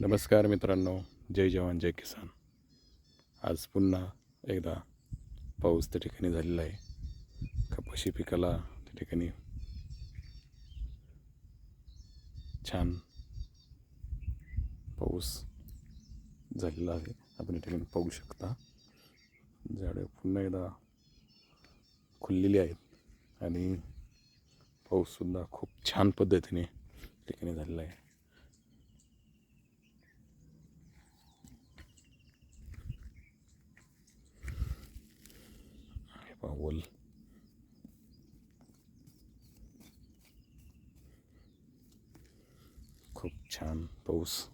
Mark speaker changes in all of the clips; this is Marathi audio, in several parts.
Speaker 1: नमस्कार मित्रांनो जय जवान जय किसान. आज पुन्हा एकदा पाऊस त्या ठिकाणी झालेला आहे. कपाशी पिकाला त्या ठिकाणी छान पाऊस झालेला आहे. आपण या ठिकाणी पाहू शकता झाडं पुन्हा एकदा खुललेली आहेत आणि पाऊससुद्धा खूप छान पद्धतीने त्या ठिकाणी झालेला आहे. हे खूप छान पाऊस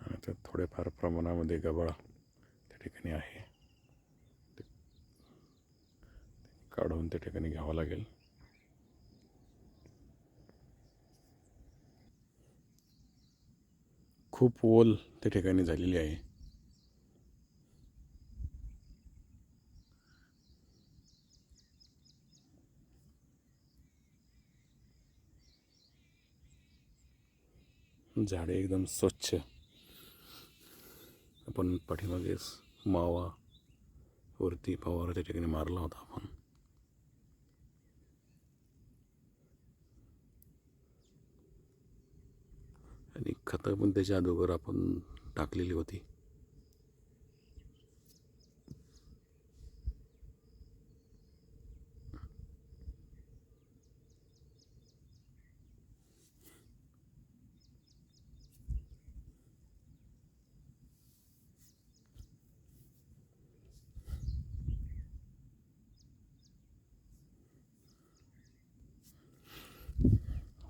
Speaker 1: आणि थोडेफार प्रमाणामध्ये गबाळ. ठिकाणी आहे. ते काढून त्या ठिकाणी घ्यावं लागेल. खूप ओल त्या ठिकाणी झालेली आहे. झाडे एकदम स्वच्छ. आपण पाठीमागेच मावा वरती फवारा त्या ठिकाणी मारला होता आपण. आणि खतं पण त्याच्या अगोदर आपण टाकलेली होती.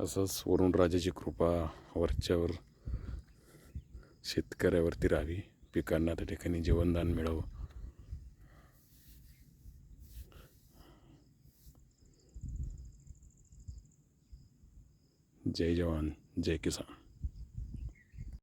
Speaker 1: असंच वरून राजाची कृपा वरच्यावर शेतकऱ्यावरती राहावी पिकांना त्या ठिकाणी जीवनदान मिळावं. जय जवान जय किसान.